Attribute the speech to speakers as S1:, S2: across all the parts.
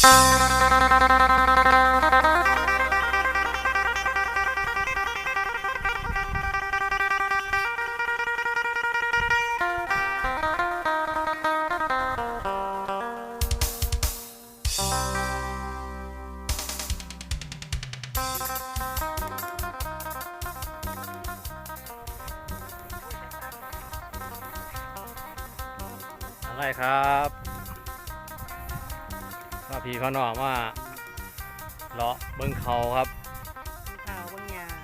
S1: อะไรครับ ว่าพี่เขาหนอกว่าเลาะเบิ้งเขาครับ
S2: ข่าวบางอย่าง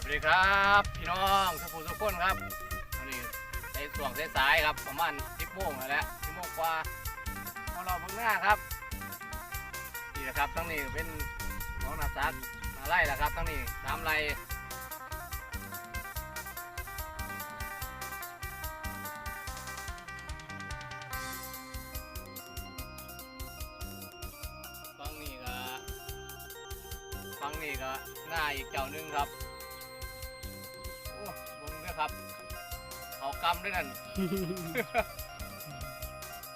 S1: สวัสดีครับพี่น้องทุกผู้ทุกคนครับวันนี้ในส่วงสายๆครับประมาณ10โมงแล้วแหละ10โมงกว่าพอเราเบิ่งหน้าครับนี่นะครับตั้งนี้เป็นของนาซักนาไล่แหละครับตั้งนี้สามไร่ นี่ก็หน้าอีกเจ้าหนึงครับโอ้เบึงด้วยครับเขากำด้วยนั่น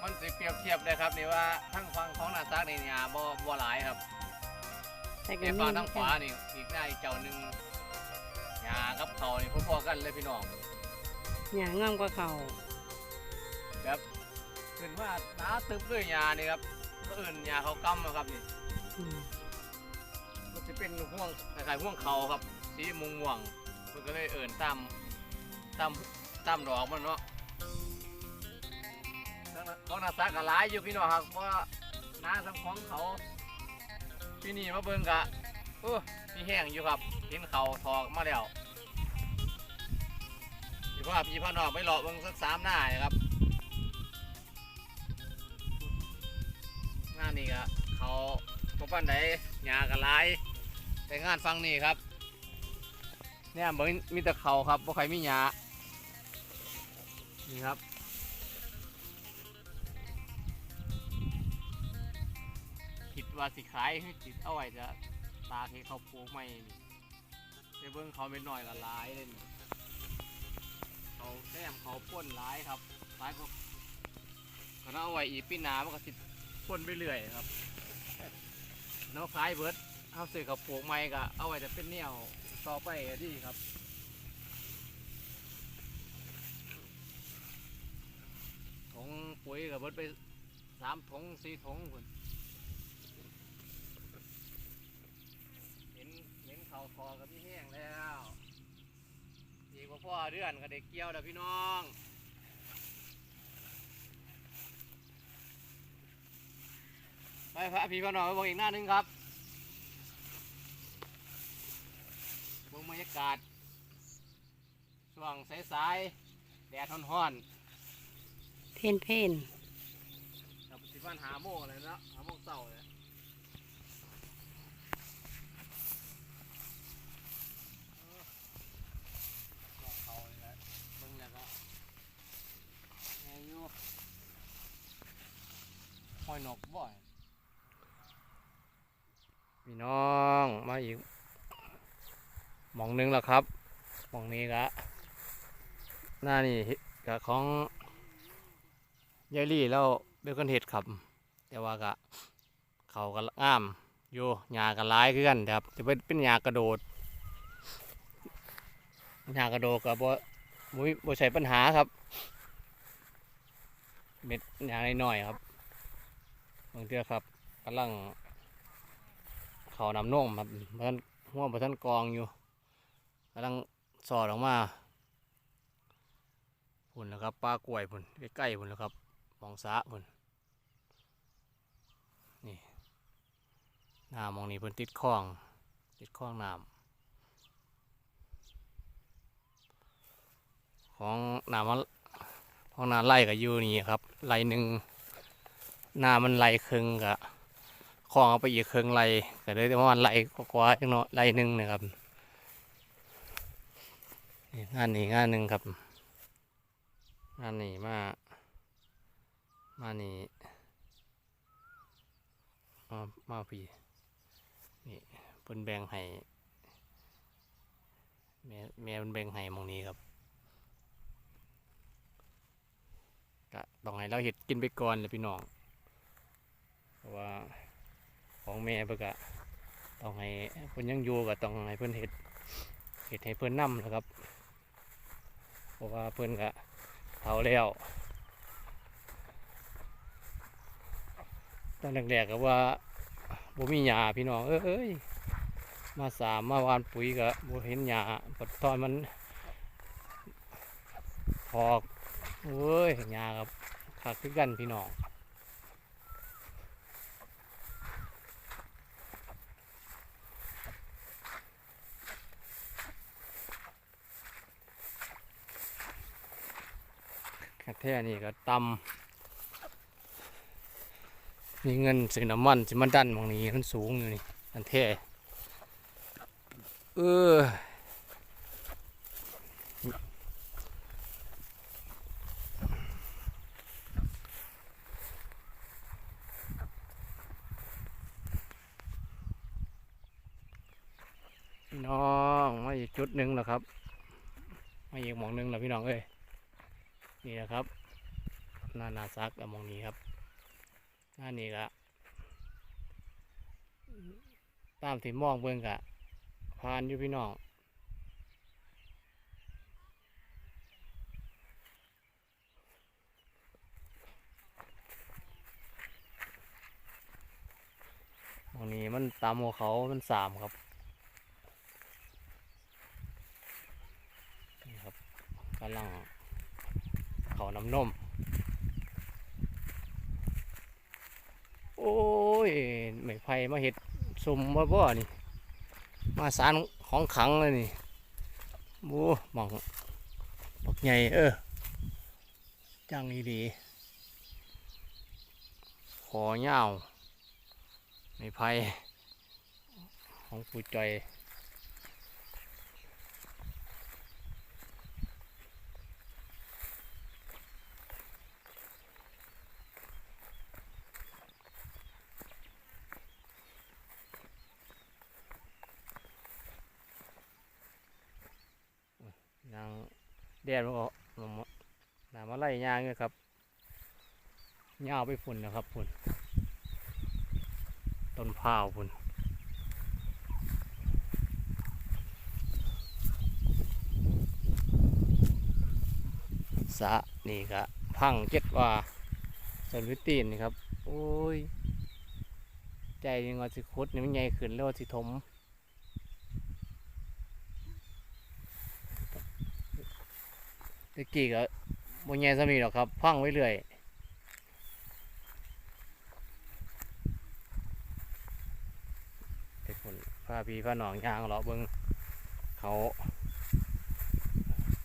S1: มันสิเปรียบเทียบเลยครับนี่ว่าทั้งฟังของนาซักนี่เนี่ยบ่บ่หลายครับ
S2: แต่ก็
S1: ใน
S2: มี
S1: ฝั่งทางขวานี่อีกหน้าอีกเจ้าหนึ่งหญ้ากับเขานี่พอๆกันเลยพี่น้อง
S2: อย่างงามกว่าเขา
S1: แบบขึ้นว่าหนาตึบด้วยหญ้านี่ครับก็เอื่นหญ้าเขากำนะครับนี่
S2: อืม
S1: มันจะ เป็นห่วงคล้ายๆห่วงเขาครับ สีม่วงม่วงมันก็เลยเอื่นตามตามตามดอกมันเนาะทั้องนาซักก็หลายอยู่พี่น้องครับเพราะว่าน้าทั้งของเขาพี่นี่มาเบิ่งกะเออมีแห้งอยู่ครับเห็นเขาทอกมาแล้วพี่พ่อพี่พ่อนอกไปหลอกเบิ่งสักสามหน้าเนี่ยครับหน้านี่ก็เขาพวกปันไดหญ้ากันหลาย แต่งานฟังนี่ครับ เนี่ยเหมือนมีแต่เขาครับบ่ใครมีหญ้านี่ครับ คิดว่าสิขายให้จิตเอาไว้จะตากให้เขาปลูกไม่นี่ไปเบิ่งเขาเป็นหน่อยละหลายเลยนี่เขาแต้มเขาพ่นหลายครับหลายก็ก็น่าเอาไว้อีปีหนามันก็สิพ่นไปเรื่อยครับเนาะขายเบิด เอาซื้อเขาปลูกใหม่ก็เอาไว้จะเป็นแนวต่อไปก็ดีครับถงปุ๋ยกับเบิดไปสามถงสี่ถงคนเห็นเห็นเขาคอกับพี่แห้งแล้วดีกว่าพ่อเดือนกับเด็กเกี่ยวเด้อพี่น้องไปพระพี่พ่อน้องไปบอกอีกหน้านึงครับเบงบรรยากาศ ช่วงสายๆแดดฮ้อน
S2: เพนเพน
S1: ๆกับสิบ้านหาโมงเลยเนาะหาโมงเศร้าเลยลองเขาเลยนะเบิ่งแล้วก็แม่อยู่ห้อยนกบ่อย พี่น้องมาอีกห มองหนึงแล้วครับมองนี้ก็หน้านี่ก็ของยายลี่แล้วเบคอนเห็ดครับ แต่ว่าก็เขาก็งามอยู่หญ้าก็หลายคือกันครับจะเป็นเป็นหญ้ากระโดดหญ้ากระโดดก็บ่บ่มีบ่ใช่ปัญหาครับเม็ดหญ้าน้อยๆครับบางเทือครับกำลังเขานำน่มครับเพิ่นหัวเพิ่นกองอยู่ กำลังสอดออกมาพุ่นแล้วครับปลากล้วยพุ่นใกล้ๆพุ่นแล้วครับมองสาพุ่นนี่น้ำมองนี้เพิ่นติดคลอง ติดคลองน้ำของน้ำมันของน้ำไล่กับอยู่นี่ครับไล่หนึ่งน้ำมันไล่ครึ่งกะคลองเอาไปอีกครื่งไรก็เลยประมาณไรกว่าๆจังเนาะไรหนึ่งนะครับ งานนี้งานหนึ่งครับ งานนี้มา มานี่มามาพี่นี่เพิ่นแบงให้แม่แม่มันแบงให้มองนี้ครับก็ต้องให้เราเห็ดกินไปก่อนเลยพี่น้องเพราะว่าของแม่เพิ่นก็ต้องให้เพิ่นยังอยู่ก็ต้องให้เพิ่นเห็ดเห็ดให้เพิ่นนำนะครับ เพราะว่าเพิ่นก็เฒ่าแล้วตอนแรกๆก็ว่าบ่มีหญ้าพี่น้องเอ้ยมาสามมาวานปุ๋ยก็บ่เห็นหญ้าปัดตอนมันพอกเอ้ยหญ้ากับคักคือกันพี่น้อง แท่นี่ก็ตำมีเงินซื้อน้ำมันสิมันดันมองนี้มันสูงอยู่นี่อันแท้เออน้องมาอีกจุดหนึ่งแล้วครับมาอีกหมองหนึ่งแล้วพี่น้องเอ้ย นี่นะครับหน้านาซักแล้วมองนี้ครับหน้านี้ก็ตามที่มองเบิ่งกะผ่านอยู่พี่น้องตรงนี้มันตามหัวเขา มันสามครับ นี่ครับกำลังเขา น้ำนม โอ้ยไม่ไผ่มาเห็ดซุ่มบ่บ่นี่ มาสารของขังเลยนี่บูหมองบักใหญ่เออ จังอีดีขอเงาวไม่ไผ่ของปูจอยนาง แดดมันก็มันน้ำมาไล่ยางเลยครับยาวไปฝุ่นนะครับฝุ่นต้นพาวฝุ่นสะนี่ก็พังเจ็ดว่าสันวิตีนนี่ครับ โอ้ย ใจยังว่าสิคุดนี่มันใหญ่ขึ้นแล้วสิถม ตะกี้ก็บนแย่สมีหรอกครับ พังไว้เรื่อยเด็กคนพาพี่พาหนองยางเหรอเบิ้งเขา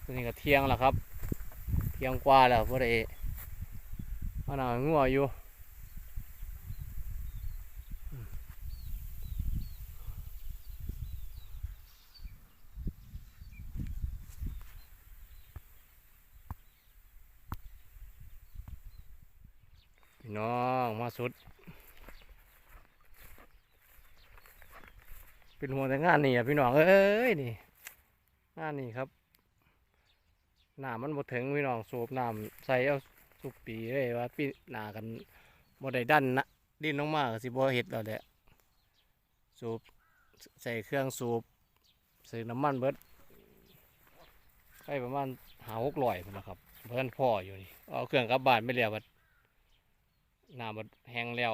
S1: ตัวนี้ก็เที่ยงแล้วครับ เที่ยงกว่าแล้วพอดีมาหน่อยงัวอยู่อืมพี่น้องมา สุด เป็นห่วงแต่งานนี่อะพี่น้องเอ้ยนี่งานนี่ครับหน้ำมันบ่ถึงพี่น้องสูบน้ำใส่เอาสูบปีเลยว่าปีหนากันบ่ได้ดันนะดินลงมากสิบ่เฮ็ดแล้วแหละสูบใส่เครื่องสูบซื้อน้ำมันเบิดไปประมาณหาหกร้อยพุ่นะครับ เพิ่นพ่ออยู่นี่เอาเครื่องกลับบ้านไปแล้วบัด น้ำบัดแห้งแล้ว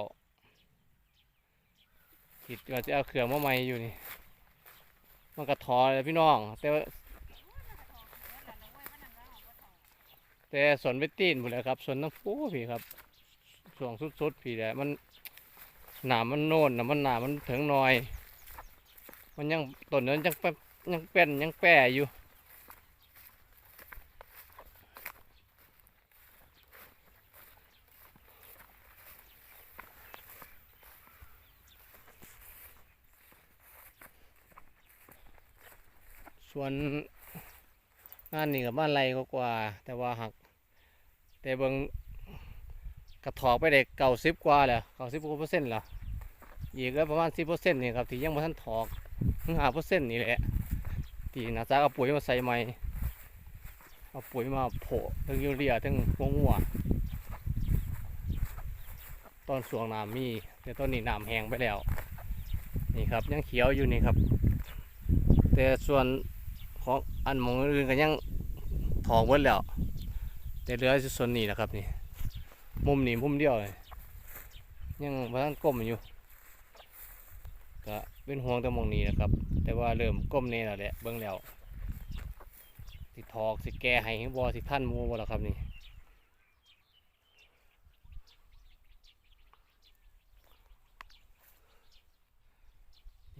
S1: คิดว่าจะเอาเครื่องมาใหม่อยู่นี่ มันก็ทอเลยพี่น้อง แต่ว่าแต่สวนเวตตีนหมดแล้วครับสวนน้ำฟูพี่ครับส่วงสุดๆพี่แหละมันหนามันโน่นนะมันหนามันถึงหน่อย มันยังต้นนั้นยังแปยังเป็นยังแปรอยู่ วนงานนี่กับบ้านไรก็กว่า แต่ว่าหัก แต่เบิงกระถอกไปได้เก่าสิบกว่าแล้วเก่าสิบกว่าเปอร์เซ็นต์แล้วอีกก็ประมาณสิบเปอร์เซ็นต์นี่ครับที่ยังไม่ทันถอกห้าเปอร์เซ็นต์นี่แหละที่นาซากเอาปุ๋ยมาใส่ใหม่เอาปุ๋ยมาโผล่ทั้งยูเรียทั้งพวกงัวตอนสวงน้ำมี แต่ตอนนี้น้ำแห้งไปแล้ว นี่ครับยังเขียวอยู่นี่ครับ แต่ส่วน ของอันมองอื่นก็ยังถอกเบิดแล้ว แต่เหลืออยู่ส่วนนี้แหละครับนี่ มุมนี้มุมเดียวเลยยังพทันก้มอยู่ก็เป็นห่วงแต่มองนี้นะครับ แต่ว่าเริ่มก้มเน่แล้วแหละเบิ่งแล้วสิถอกสิแก้ให้บอสิท่านมูบ่แล้วครับนี่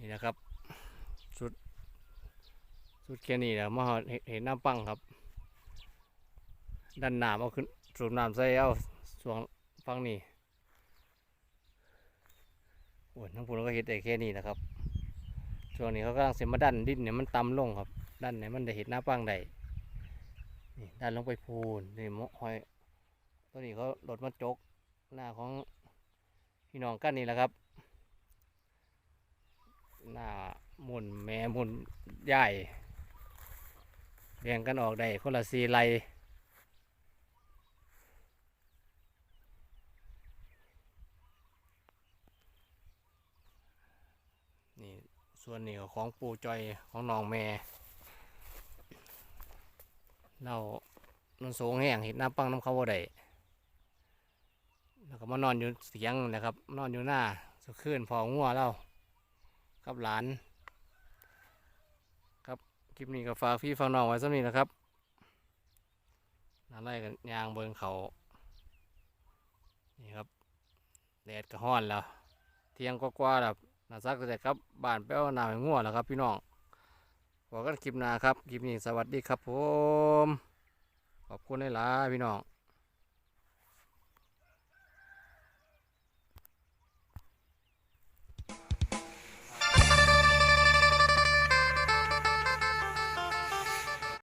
S1: นี่นะครับ สุดแค่นี้แหละมาเห็นเห็นน้ำปังครับด้านน้าเอาขึ้นสูบน้ำใส่เอาส่วงฟังนี่โอ้ยทั้งผมก็เห็นได้แค่นี้นะครับช่วงนี้เขากำลังเสียมาดันดินเนี่ยมันต่ำลงครับดันเนี่ยมันได้เห็นหน้าปังได้นี่ดันลงไปพูนนี่มหอยตัวนี้เขาหลดมาจกหน้าของพี่น้องกันนี่แหละครับหน้ามุนแม่มุนใหญ่ แบ่งกันออกได้คนละสีไลนี่ส่วนนี้ก็ของปูจอยของน้องแม่เรามันสูงแห้งเห็นน้ำปังน้ำเขาบ่ได้แล้วก็มานอนอยู่เสียงนะครับ นอนอยู่หน้าสุขึ้นพองัวเรากับหลาน ลิปนี้ก็ฝากพี่ฝากน้องไว้สักนิดนะครับน่าไล่กันยางเบิงเขานี่ครับแดดก็ห้อนแล้ว เที่ยงกว่าๆแล้วนาซักแต่ครับบ้านแป้วนาให้งัวแล้วครับ พี่น้องขอกกันคลิปหน้าครับ คลิปนี้สวัสดีครับผม ขอบคุณหลายๆพี่น้อง